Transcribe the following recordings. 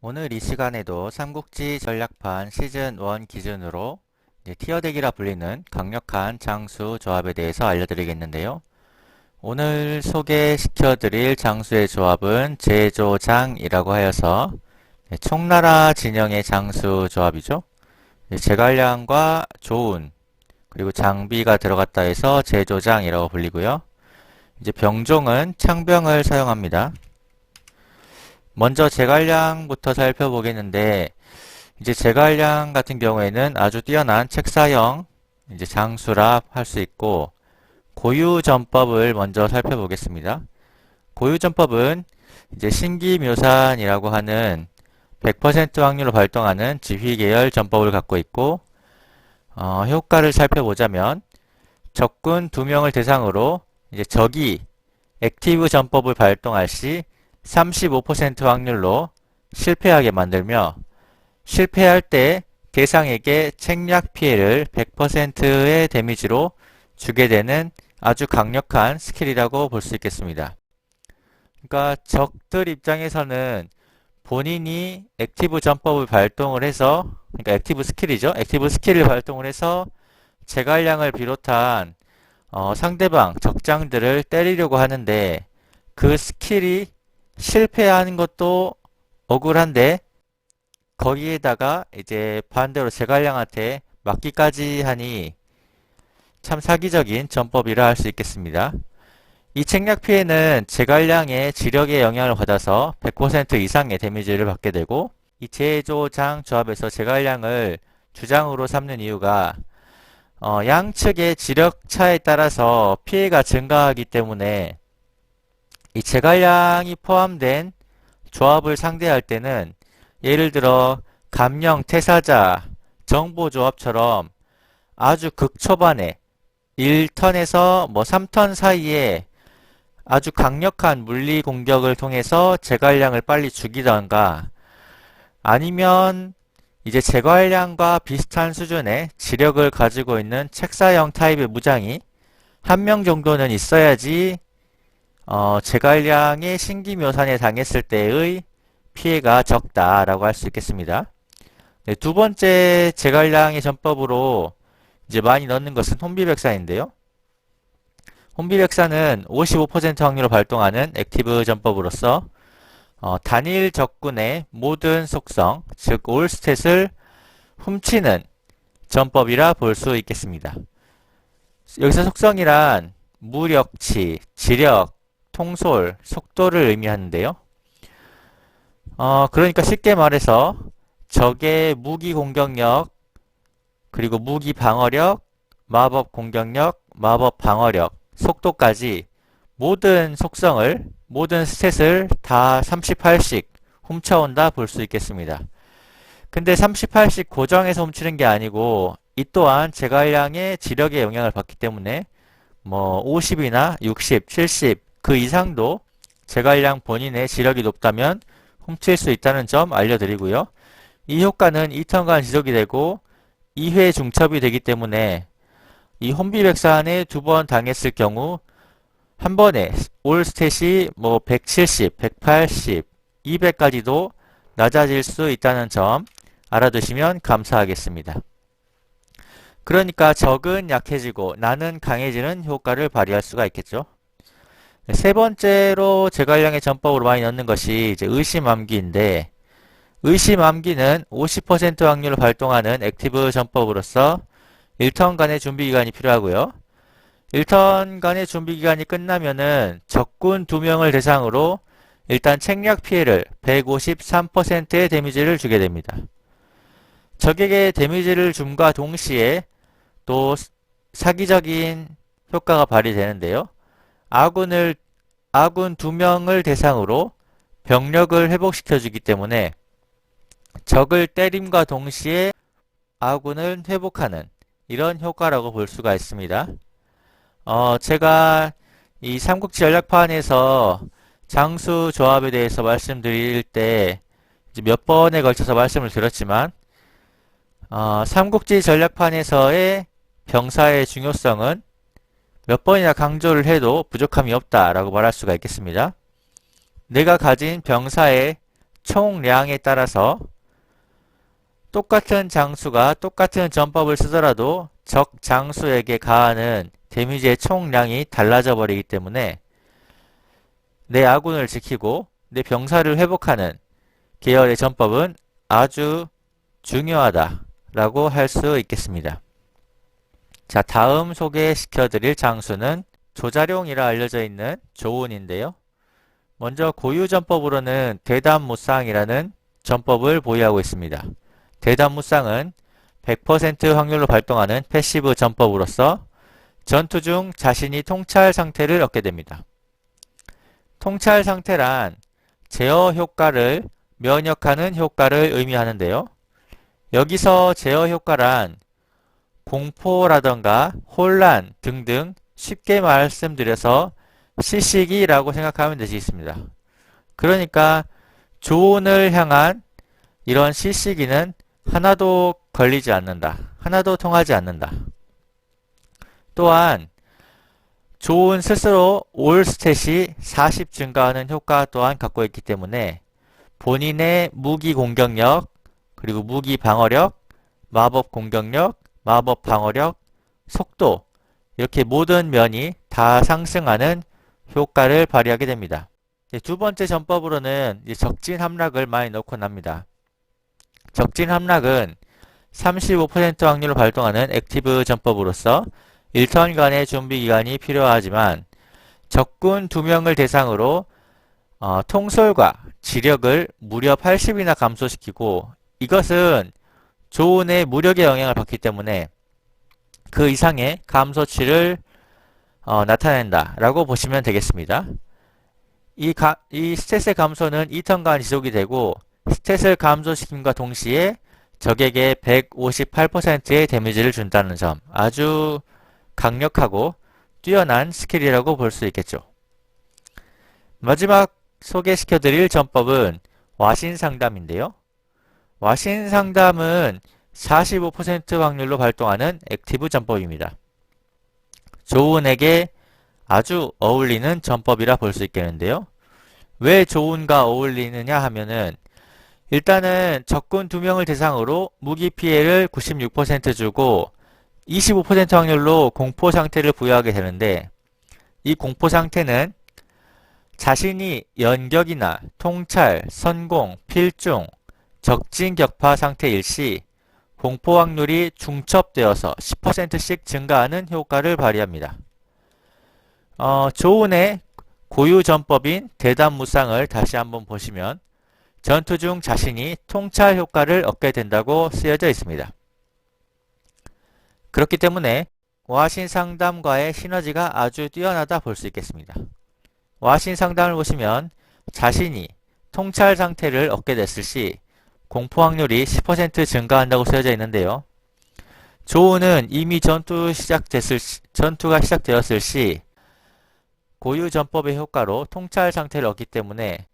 오늘 이 시간에도 삼국지 전략판 시즌1 기준으로 티어덱이라 불리는 강력한 장수 조합에 대해서 알려드리겠는데요. 오늘 소개시켜드릴 장수의 조합은 제조장이라고 하여서 네, 총나라 진영의 장수 조합이죠. 네, 제갈량과 조운 그리고 장비가 들어갔다 해서 제조장이라고 불리고요. 이제 병종은 창병을 사용합니다. 먼저 제갈량부터 살펴보겠는데 이제 제갈량 같은 경우에는 아주 뛰어난 책사형 이제 장수라 할수 있고 고유 전법을 먼저 살펴보겠습니다. 고유 전법은 이제 신기묘산이라고 하는 100% 확률로 발동하는 지휘 계열 전법을 갖고 있고 어, 효과를 살펴보자면 적군 두 명을 대상으로 이제 적이 액티브 전법을 발동할 시 35% 확률로 실패하게 만들며 실패할 때 대상에게 책략 피해를 100%의 데미지로 주게 되는 아주 강력한 스킬이라고 볼 수 있겠습니다. 그러니까 적들 입장에서는 본인이 액티브 전법을 발동을 해서 그러니까 액티브 스킬이죠. 액티브 스킬을 발동을 해서 제갈량을 비롯한 어, 상대방 적장들을 때리려고 하는데 그 스킬이 실패하는 것도 억울한데 거기에다가 이제 반대로 제갈량한테 맞기까지 하니 참 사기적인 전법이라 할 수 있겠습니다. 이 책략 피해는 제갈량의 지력에 영향을 받아서 100% 이상의 데미지를 받게 되고 이 제조장 조합에서 제갈량을 주장으로 삼는 이유가 어, 양측의 지력 차에 따라서 피해가 증가하기 때문에 이 제갈량이 포함된 조합을 상대할 때는 예를 들어 감령 태사자 정보조합처럼 아주 극초반에 1턴에서 뭐 3턴 사이에 아주 강력한 물리 공격을 통해서 제갈량을 빨리 죽이던가 아니면 이제 제갈량과 비슷한 수준의 지력을 가지고 있는 책사형 타입의 무장이 한 명 정도는 있어야지 어, 제갈량이 신기묘산에 당했을 때의 피해가 적다라고 할 수 있겠습니다. 네, 두 번째 제갈량의 전법으로 이제 많이 넣는 것은 혼비백사인데요. 혼비백사는 55% 확률로 발동하는 액티브 전법으로서 어, 단일 적군의 모든 속성, 즉 올스탯을 훔치는 전법이라 볼 수 있겠습니다. 여기서 속성이란 무력치, 지력, 통솔, 속도를 의미하는데요. 어, 그러니까 쉽게 말해서 적의 무기 공격력, 그리고 무기 방어력, 마법 공격력, 마법 방어력, 속도까지 모든 속성을, 모든 스탯을 다 38씩 훔쳐온다 볼 수 있겠습니다. 근데 38씩 고정해서 훔치는 게 아니고 이 또한 제갈량의 지력에 영향을 받기 때문에 뭐 50이나 60, 70 그 이상도 제갈량 본인의 지력이 높다면 훔칠 수 있다는 점 알려드리고요. 이 효과는 2턴간 지속이 되고 2회 중첩이 되기 때문에 이 혼비백산에 두 번 당했을 경우 한 번에 올 스탯이 뭐 170, 180, 200까지도 낮아질 수 있다는 점 알아두시면 감사하겠습니다. 그러니까 적은 약해지고 나는 강해지는 효과를 발휘할 수가 있겠죠. 세 번째로 제갈량의 전법으로 많이 넣는 것이 이제 의심암기인데 의심암기는 50% 확률로 발동하는 액티브 전법으로서 1턴간의 준비 기간이 필요하고요. 1턴간의 준비 기간이 끝나면은 적군 2명을 대상으로 일단 책략 피해를 153%의 데미지를 주게 됩니다. 적에게 데미지를 줌과 동시에 또 사기적인 효과가 발휘되는데요. 아군을 아군 2명을 대상으로 병력을 회복시켜 주기 때문에 적을 때림과 동시에 아군을 회복하는 이런 효과라고 볼 수가 있습니다. 어, 제가 이 삼국지 전략판에서 장수 조합에 대해서 말씀드릴 때 몇 번에 걸쳐서 말씀을 드렸지만 어, 삼국지 전략판에서의 병사의 중요성은 몇 번이나 강조를 해도 부족함이 없다라고 말할 수가 있겠습니다. 내가 가진 병사의 총량에 따라서 똑같은 장수가 똑같은 전법을 쓰더라도 적 장수에게 가하는 데미지의 총량이 달라져 버리기 때문에 내 아군을 지키고 내 병사를 회복하는 계열의 전법은 아주 중요하다 라고 할 수 있겠습니다. 자, 다음 소개시켜드릴 장수는 조자룡이라 알려져 있는 조운인데요. 먼저 고유 전법으로는 대담무쌍이라는 전법을 보유하고 있습니다. 대담무쌍은 100% 확률로 발동하는 패시브 전법으로서 전투 중 자신이 통찰 상태를 얻게 됩니다. 통찰 상태란 제어 효과를 면역하는 효과를 의미하는데요. 여기서 제어 효과란 공포라던가 혼란 등등 쉽게 말씀드려서 시식이라고 생각하면 되시겠습니다. 그러니까 조언을 향한 이런 시식이는 하나도 걸리지 않는다. 하나도 통하지 않는다. 또한 좋은 스스로 올 스탯이 40 증가하는 효과 또한 갖고 있기 때문에 본인의 무기 공격력, 그리고 무기 방어력, 마법 공격력, 마법 방어력, 속도 이렇게 모든 면이 다 상승하는 효과를 발휘하게 됩니다. 두 번째 전법으로는 적진 함락을 많이 넣고 납니다. 적진 함락은 35% 확률로 발동하는 액티브 전법으로서 1턴간의 준비 기간이 필요하지만 적군 2명을 대상으로 어, 통솔과 지력을 무려 80이나 감소시키고 이것은 조은의 무력의 영향을 받기 때문에 그 이상의 감소치를 어, 나타낸다 라고 보시면 되겠습니다. 이, 가, 이 스탯의 감소는 2턴간 지속이 되고 스탯을 감소시킴과 동시에 적에게 158%의 데미지를 준다는 점 아주 강력하고 뛰어난 스킬이라고 볼 수 있겠죠. 마지막 소개시켜 드릴 전법은 와신 상담인데요. 와신 상담은 45% 확률로 발동하는 액티브 전법입니다. 조은에게 아주 어울리는 전법이라 볼 수 있겠는데요. 왜 조은과 어울리느냐 하면은 일단은 적군 2명을 대상으로 무기 피해를 96% 주고 25% 확률로 공포 상태를 부여하게 되는데 이 공포 상태는 자신이 연격이나 통찰, 선공, 필중, 적진 격파 상태일 시 공포 확률이 중첩되어서 10%씩 증가하는 효과를 발휘합니다. 어, 조은의 고유 전법인 대담무쌍을 다시 한번 보시면 전투 중 자신이 통찰 효과를 얻게 된다고 쓰여져 있습니다. 그렇기 때문에 와신 상담과의 시너지가 아주 뛰어나다 볼 수 있겠습니다. 와신 상담을 보시면 자신이 통찰 상태를 얻게 됐을 시 공포 확률이 10% 증가한다고 쓰여져 있는데요. 조우는 이미 전투 시작됐을 시, 전투가 시작되었을 시 고유 전법의 효과로 통찰 상태를 얻기 때문에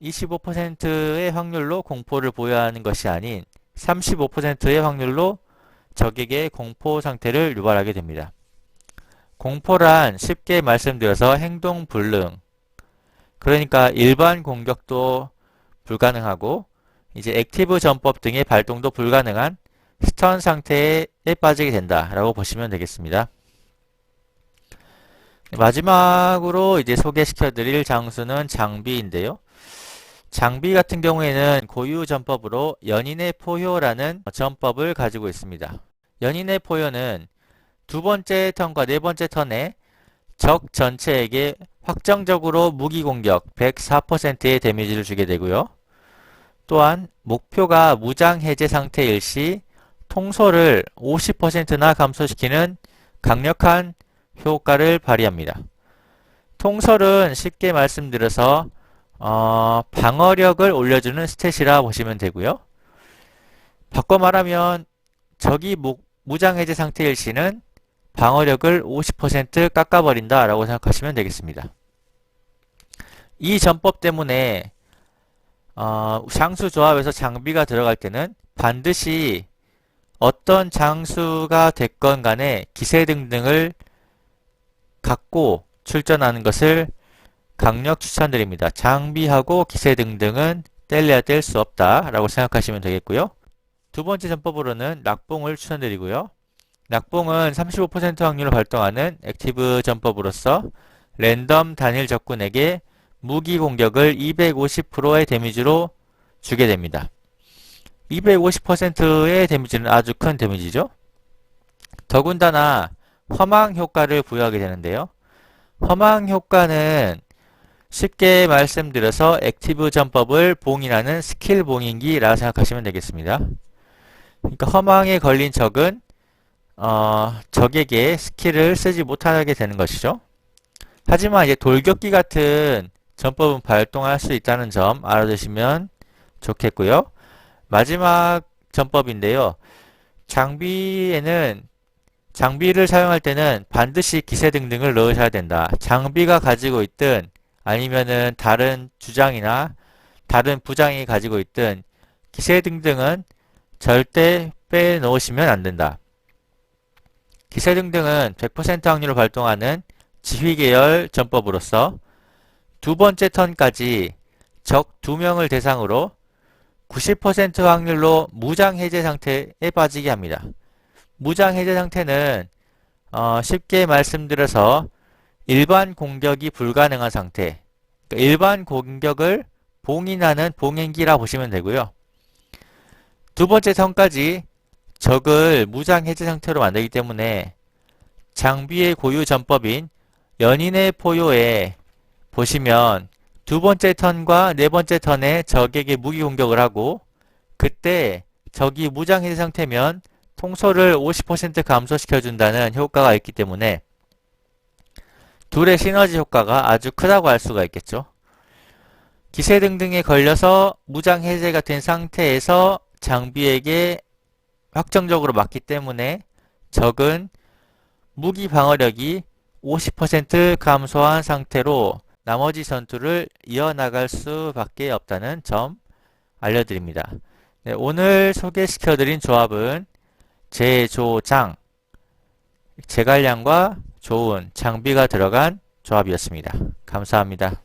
25%의 확률로 공포를 보유하는 것이 아닌 35%의 확률로 적에게 공포 상태를 유발하게 됩니다. 공포란 쉽게 말씀드려서 행동 불능 그러니까 일반 공격도 불가능하고 이제 액티브 전법 등의 발동도 불가능한 스턴 상태에 빠지게 된다라고 보시면 되겠습니다. 마지막으로 이제 소개시켜 드릴 장수는 장비인데요. 장비 같은 경우에는 고유 전법으로 연인의 포효라는 전법을 가지고 있습니다. 연인의 포효는 두 번째 턴과 네 번째 턴에 적 전체에게 확정적으로 무기 공격 104%의 데미지를 주게 되고요. 또한 목표가 무장 해제 상태일 시 통솔을 50%나 감소시키는 강력한 효과를 발휘합니다. 통솔은 쉽게 말씀드려서 어, 방어력을 올려주는 스탯이라 보시면 되고요. 바꿔 말하면 적이 무, 무장해제 상태일 시는 방어력을 50% 깎아버린다 라고 생각하시면 되겠습니다. 이 전법 때문에 어, 장수 조합에서 장비가 들어갈 때는 반드시 어떤 장수가 됐건 간에 기세 등등을 갖고 출전하는 것을 강력 추천드립니다. 장비하고 기세 등등은 뗄래야 뗄 수 없다 라고 생각하시면 되겠고요. 두 번째 전법으로는 낙봉을 추천드리고요. 낙봉은 35% 확률로 발동하는 액티브 전법으로서 랜덤 단일 적군에게 무기 공격을 250%의 데미지로 주게 됩니다. 250%의 데미지는 아주 큰 데미지죠. 더군다나 허망 효과를 부여하게 되는데요. 허망 효과는 쉽게 말씀드려서 액티브 전법을 봉인하는 스킬 봉인기라고 생각하시면 되겠습니다. 그러니까 허망에 걸린 적은 어, 적에게 스킬을 쓰지 못하게 되는 것이죠. 하지만 이제 돌격기 같은 전법은 발동할 수 있다는 점 알아두시면 좋겠고요. 마지막 전법인데요. 장비에는 장비를 사용할 때는 반드시 기세 등등을 넣으셔야 된다. 장비가 가지고 있든 아니면은 다른 주장이나 다른 부장이 가지고 있든 기세 등등은 절대 빼놓으시면 안 된다. 기세 등등은 100% 확률로 발동하는 지휘 계열 전법으로서 두 번째 턴까지 적 두 명을 대상으로 90% 확률로 무장 해제 상태에 빠지게 합니다. 무장 해제 상태는 어, 쉽게 말씀드려서 일반 공격이 불가능한 상태. 그러니까 일반 공격을 봉인하는 봉인기라 보시면 되고요. 두 번째 턴까지 적을 무장 해제 상태로 만들기 때문에 장비의 고유 전법인 연인의 포효에 보시면 두 번째 턴과 네 번째 턴에 적에게 무기 공격을 하고 그때 적이 무장 해제 상태면 통솔을 50% 감소시켜준다는 효과가 있기 때문에 둘의 시너지 효과가 아주 크다고 할 수가 있겠죠. 기세 등등에 걸려서 무장 해제가 된 상태에서 장비에게 확정적으로 맞기 때문에 적은 무기 방어력이 50% 감소한 상태로 나머지 전투를 이어나갈 수밖에 없다는 점 알려드립니다. 네, 오늘 소개시켜드린 조합은 제조장, 제갈량과 좋은 장비가 들어간 조합이었습니다. 감사합니다.